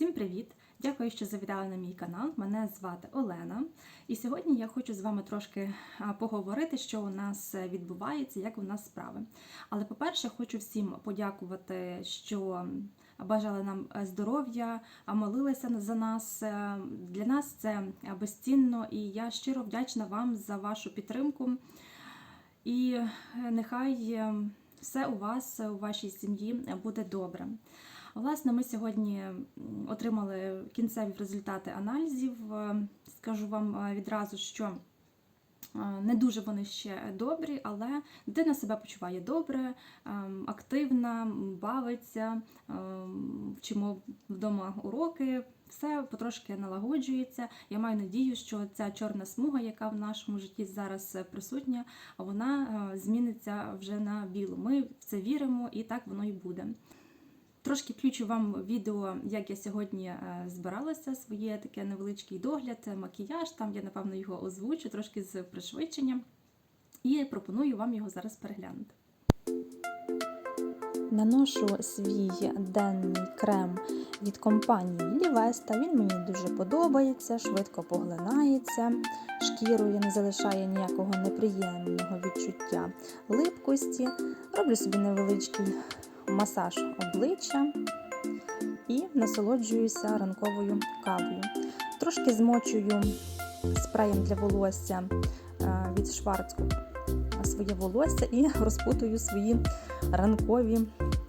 Всім привіт! Дякую, що завітали на мій канал. Мене звати Олена. І сьогодні я хочу з вами трошки поговорити, що у нас відбувається, як у нас справи. Але, по-перше, хочу всім подякувати, що бажали нам е, здоров'я, молилися за нас. Е, Для нас це е, безцінно, і я щиро вдячна вам за вашу підтримку. І нехай все у вас, у вашій сім'ї буде добре. Власне, ми сьогодні отримали кінцеві результати аналізів. Е, Скажу вам е, відразу, що е, не дуже вони ще добрі, але дитина себе почуває добре, активна, бавиться, вчимо вдома уроки. Все потрошки налагоджується. Я маю надію, що ця чорна смуга, яка в нашому житті зараз присутня, вона зміниться вже на білу. Ми в це віримо, і так воно і буде. Трошки включу вам відео, як я сьогодні е, збиралася, своє таке невеличкий догляд, е, макіяж. Там я, напевно, його озвучу, трошки з пришвидшенням. І пропоную вам його зараз переглянути. Наношу свій денний крем від компанії Лівеста. Він мені дуже подобається, швидко поглинається. Шкірою не залишає ніякого неприємного відчуття липкості. Роблю собі невеличкий масаж обличчя і насолоджуюся ранковою кавою. Трошки змочую спреєм для волосся е, від Шварцкоп своє волосся і розпутую свої ранкові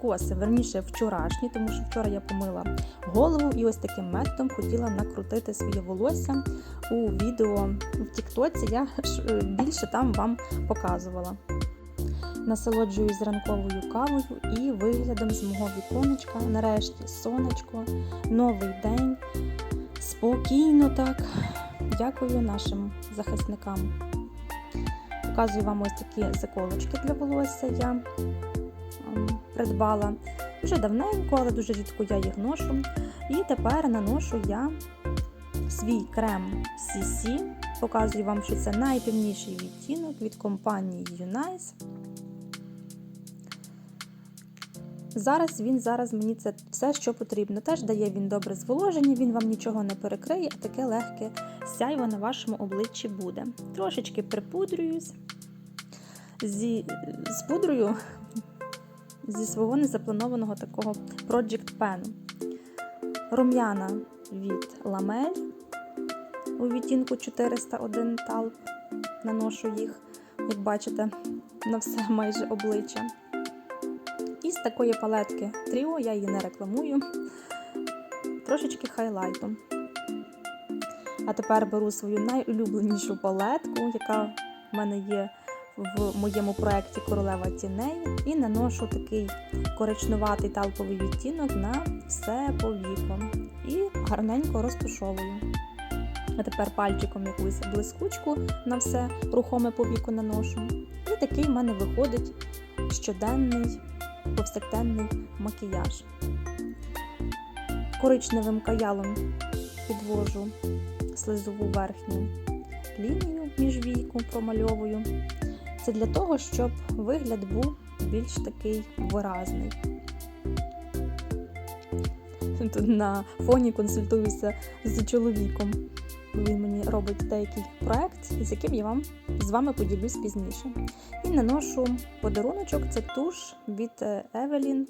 коси. Верніше вчорашні, тому що вчора я помила голову і ось таким методом хотіла накрутити своє волосся у відео в Тіктоці. Я е, більше там вам показувала. Насолоджуюсь ранковою кавою і виглядом з мого віконечка. Нарешті сонечко, новий день. Спокійно так. Дякую нашим захисникам. Показую вам ось такі заколочки для волосся я ем, придбала. Вже давненько, але дуже рідко я їх ношу. І тепер наношу я свій крем CC. Показую вам, що це найтемніший відтінок від компанії Unice. Зараз він зараз мені це все, що потрібно. Теж дає він добре зволоження, він вам нічого не перекриє, а таке легке сяйво на вашому обличчі буде. Трошечки припудрююсь зі, з пудрою зі свого незапланованого такого Project Pen. Рум'яна від ламель у відтінку 401 талп. Наношу їх, як бачите, на все майже обличчя. Такої палетки Тріо, я її не рекламую, трошечки хайлайтом. А тепер беру свою найулюбленішу палетку, яка в мене є в моєму проєкті Королева тіней, і наношу такий коричнуватий талповий відтінок на все повіко. І гарненько розтушовую. А тепер пальчиком якусь блискучку на все рухоме повіко наношу. І такий в мене виходить щоденний повсякденний макіяж. Коричневим каялом підвожу слизову верхню лінію між війку промальовую. Це для того, щоб вигляд був більш такий виразний. Тут на фоні консультуюся з чоловіком. Він мені робить деякий проект, з яким я вам з вами поділюсь пізніше. І наношу подаруночок, це туш від Evelyn.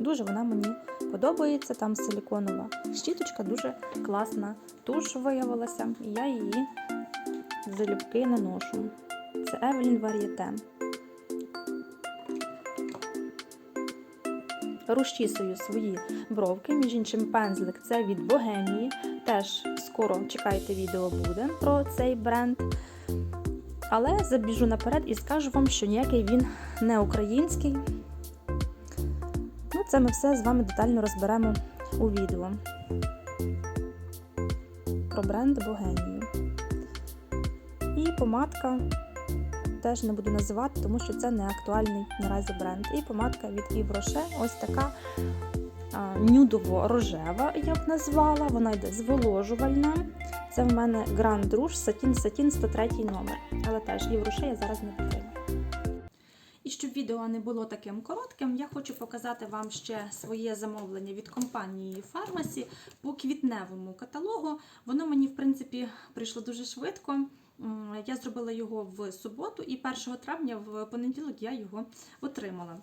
Дуже вона мені подобається, там силіконова щіточка, дуже класна туш виявилася, і я її залюбки наношу. Це Evelyn Varieté. Розчісую свої бровки, між іншим пензлик це від Богемії. Теж скоро чекайте, відео буде про цей бренд. Але забіжу наперед і скажу вам, що ніякий він не український. Ну, це ми все з вами детально розберемо у відео про бренд Богемії. І помадка теж не буду називати, тому що це не актуальний наразі бренд. І помадка від Yves Rocher, ось така нюдово-рожева, я б назвала. Вона йде зволожувальна. Це в мене Grand Rouge Satin Satin 103 номер. Але теж Yves Rocher я зараз не підтримую. І щоб відео не було таким коротким, я хочу показати вам ще своє замовлення від компанії Фармасі по квітневому каталогу. Воно мені, в принципі, прийшло дуже швидко. Я зробила його в суботу, і 1 травня в понеділок я його отримала.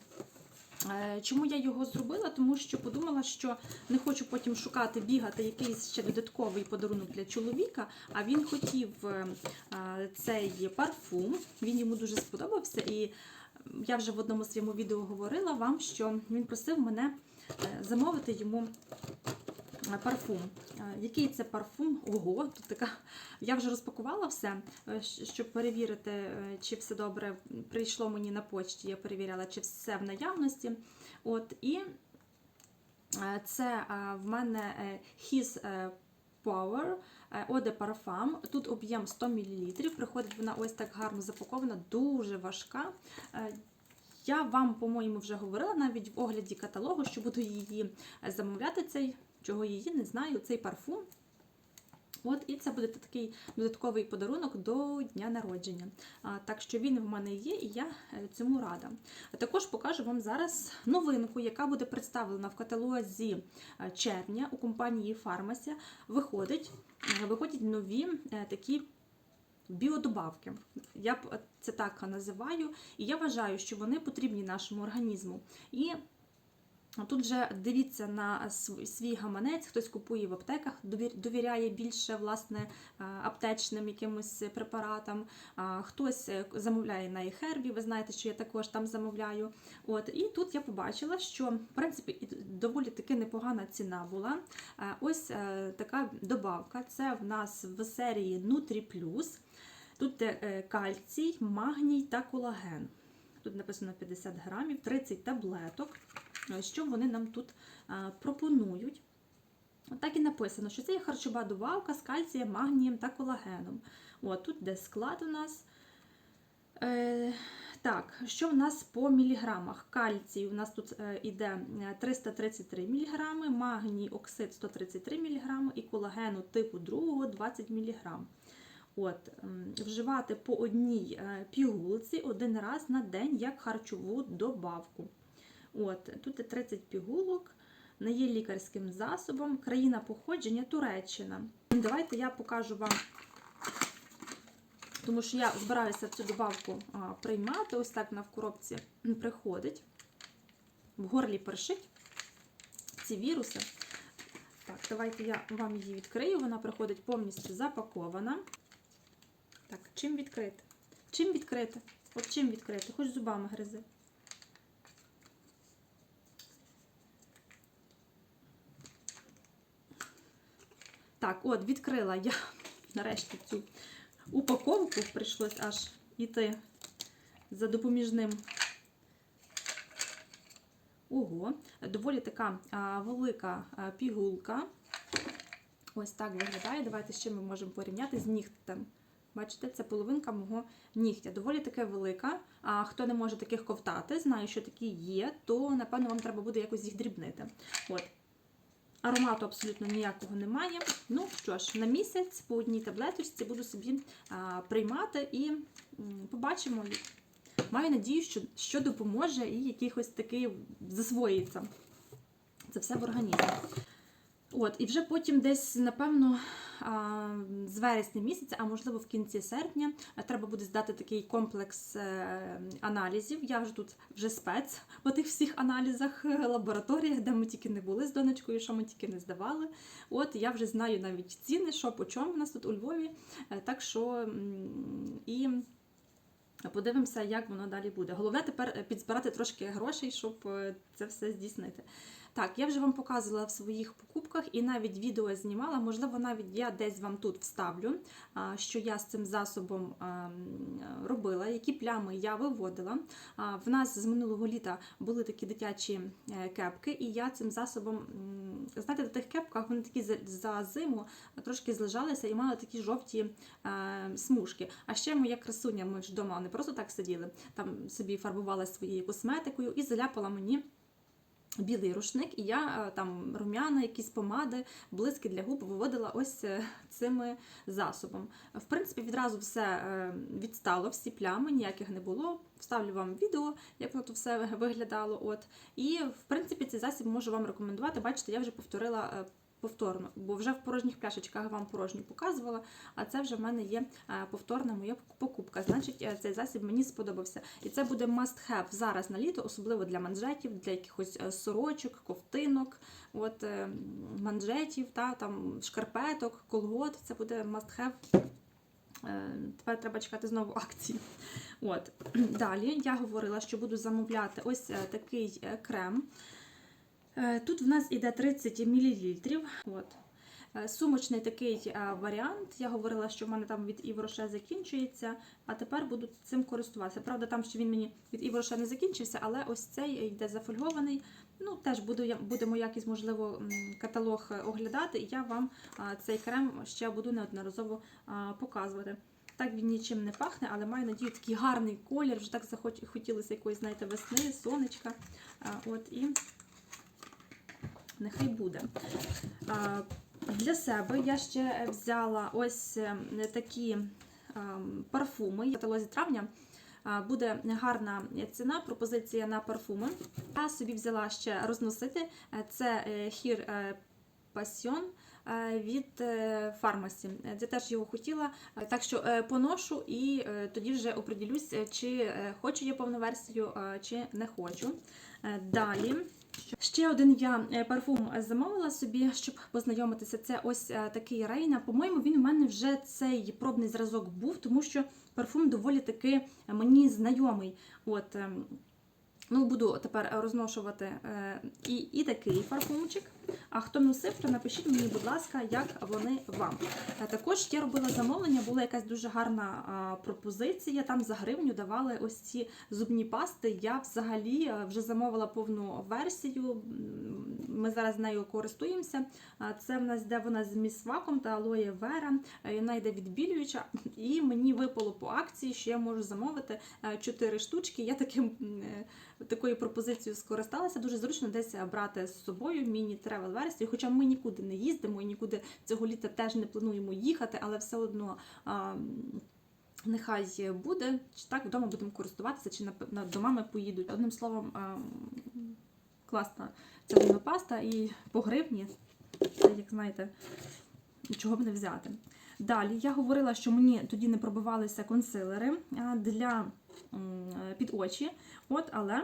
Е, Чому я його зробила? Тому що подумала, що не хочу потім шукати, бігати якийсь ще додатковий подарунок для чоловіка. А він хотів е, е, цей парфум, він йому дуже сподобався. І я вже в одному своєму відео говорила вам, що він просив мене замовити йому парфум. Е, Який це парфум? Ого, тут така. Я вже розпакувала все, е, щоб перевірити, е, чи все добре прийшло мені на почті. Я перевіряла, чи все в наявності. От і це в мене His Power Eau de Parfum. Тут об'єм 100 мл. Приходить вона ось так гарно запакована, дуже важка. Я вам, по-моєму, вже говорила навіть в огляді каталогу, що буду її замовляти цей, чого її не знаю, цей парфум. От, і це буде такий додатковий подарунок до дня народження. А, так що він в мене є, і я е, цьому рада. А також покажу вам зараз новинку, яка буде представлена в каталозі е, червня у компанії Фармасія. Виходить, е, виходять нові такі біодобавки. Я це так називаю, і я вважаю, що вони потрібні нашому організму. І Тут вже дивіться на свій гаманець, хтось купує в аптеках, довіряє більше власне аптечним якимось препаратам, хтось е, замовляє на iHerb, ви знаєте, що я також там замовляю. От, і тут я побачила, що в принципі доволі таки непогана ціна була. Ось е, така добавка. Це в нас в серії Nutri Тут е, е, кальцій, магній та колаген. Тут написано 50 грамів, 30 таблеток. Е, Що вони нам тут е, пропонують? Так і написано, що це є харчова добавка з кальцієм, магнієм та колагеном. От, тут де склад у нас. Е, так, що в нас по міліграмах? Кальцій у нас тут е, іде е, 333 мг, магній оксид 133 мг і колагену типу 2 20 мг. От, вживати по одній пігулці один раз на день як харчову добавку. От, тут є 30 пігулок, не є лікарським засобом, країна походження Туреччина. Давайте я покажу вам, тому що я збираюся цю добавку приймати. Ось так вона в коробці приходить. В горлі першить ці віруси. Так, давайте я вам її відкрию. Вона приходить повністю запакована. Так, чим відкрити? Чим відкрити? От чим відкрити? Хоч зубами гризи. Так, от, відкрила я нарешті цю упаковку. Прийшлось аж іти за допоміжним. Ого, доволі така а, велика а, пігулка. Ось так виглядає. Давайте ще ми можемо порівняти з нігтем. Бачите, це половинка мого нігтя. Доволі таке велика. А хто не може таких ковтати, знаю, що такі є, то напевно вам треба буде якось їх дрібнити. От. Аромату абсолютно ніякого немає. Ну що ж, на місяць по одній таблеточці буду собі а, приймати і м, побачимо. Маю надію, що, що допоможе і якихось таки засвоїться. Це все в організмі. От, і вже потім десь, напевно, з вересня місяця, а можливо в кінці серпня, е, треба буде здати такий комплекс е, аналізів. Я вже тут вже спец по тих всіх аналізах, е, лабораторіях, де ми тільки не були з донечкою, що ми тільки не здавали. От я вже знаю навіть ціни, що по чому в нас тут у Львові. Так що і. Подивимося, як воно далі буде. Головне тепер підзбирати трошки грошей, щоб це все здійснити. Так, я вже вам показувала в своїх покупках і навіть відео знімала. Можливо, навіть я десь вам тут вставлю, що я з цим засобом робила, які плями я виводила. В нас з минулого літа були такі дитячі е, кепки, і я цим засобом, знаєте, на тих кепках вони такі за- зиму трошки злежалися і мали такі жовті е, смужки. А ще моя красуня, ми ж вдома не просто так сиділи, там собі фарбувала своєю косметикою і заляпала мені білий рушник, і я е, там рум'яна, якісь помади, блиски для губ виводила ось е, цими засобом. В принципі, відразу все е, відстало, всі плями, ніяких не було. Вставлю вам відео, як воно то все виглядало. От. І, в принципі, цей засіб можу вам рекомендувати. Бачите, я вже повторила. Повторно, бо вже в порожніх пляшечках вам порожню показувала, а це вже в мене є е, повторна моя покупка. Значить, е, цей засіб мені сподобався. І це буде must have зараз на літо, особливо для манжетів, для якихось е, сорочок, ковтинок, от манжетів, та там шкарпеток, колгот. Це буде must have. Тепер треба чекати знову акції. От. Далі я говорила, що буду замовляти ось такий крем. Е, Тут в нас іде 30 мл. От. Е, Сумочний такий е, варіант. Я говорила, що в мене там від Ів Роше закінчується, а тепер буду цим користуватися. Правда, там ще він мені від Ів Роше не закінчився, але ось цей йде зафольгований. Ну, теж буду, будемо якийсь, можливо, каталог оглядати, і я вам цей крем ще буду неодноразово показувати. Так він нічим не пахне, але маю надію, такий гарний колір. Вже так хотілося якоїсь, знаєте, весни, сонечка. От і нехай буде. Для себе я ще взяла ось е, такі парфуми. В каталозі травня буде гарна ціна, пропозиція на парфуми. Я собі взяла ще розносити. Е, Це е, Хір Passion від Фармасі. Я теж його хотіла, так що поношу і тоді вже оприділюсь, чи хочу я повну версію, чи не хочу. Далі. Ще один я е, парфум замовила собі, щоб познайомитися. Це ось е, такий Рейна. По-моєму, він у мене вже цей пробний зразок був, тому що парфум доволі таки мені знайомий. От, ем, ну, буду тепер розношувати е, і, і такий парфумчик. А хто носив, то напишіть мені, будь ласка, як вони вам. Е, Також я робила замовлення, була якась дуже гарна пропозиція. Там за гривню давали ось ці зубні пасти. Я взагалі е, вже замовила повну версію. Ми зараз нею користуємося. Це в нас йде вона з місваком та алоє вера. Е, Вона йде відбілююча, і мені випало по акції, що я можу замовити 4 штучки. Я таким е, такою пропозицією скористалася. Дуже зручно десь брати з собою міні-тревел версію. Хоча ми нікуди не їздимо і нікуди цього літа теж не плануємо їхати, але все одно. Нехай буде, чи так вдома будемо користуватися, чи на, на до мами поїдуть. Одним словом, а, класна зубна паста і по гривні, це, як знаєте, чого б не взяти. Далі я говорила, що мені тоді не пробивалися консилери для під очі. От, але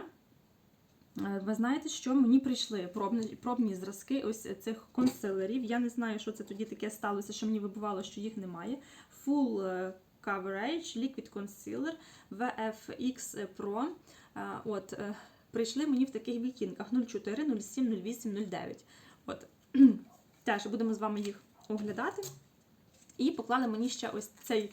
е, ви знаєте, що мені прийшли пробні, пробні зразки ось цих консилерів. Я не знаю, що це тоді таке сталося, що мені вибивало, що їх немає. Full е, Coverage Liquid Concealer VFX Pro. Е, От, е, прийшли мені в таких відтінках 04, 07, 08, 09. От, теж будемо з вами їх оглядати. І поклали мені ще ось цей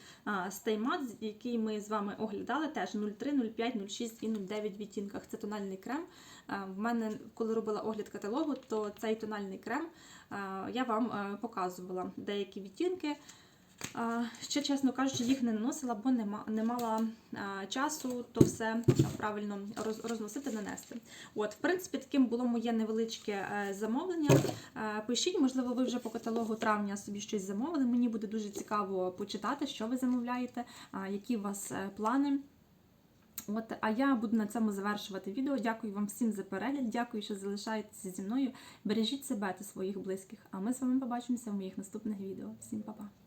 стеймат, який ми з вами оглядали, теж 03, 05, 06 і 09 відтінках. Це тональний крем. А, в мене, коли робила огляд каталогу, то цей тональний крем а, я вам а, показувала деякі відтінки. Ще, чесно кажучи, їх не наносила, бо не, мала часу то все правильно роз- розносити, нанести. От, в принципі, таким було моє невеличке е, замовлення. Е, Пишіть, можливо, ви вже по каталогу травня собі щось замовили. Мені буде дуже цікаво почитати, що ви замовляєте, які у вас е, плани. От, а я буду на цьому завершувати відео. Дякую вам всім за перегляд. Дякую, що залишаєтеся зі мною. Бережіть себе та своїх близьких. А ми з вами побачимося в моїх наступних відео. Всім па-па!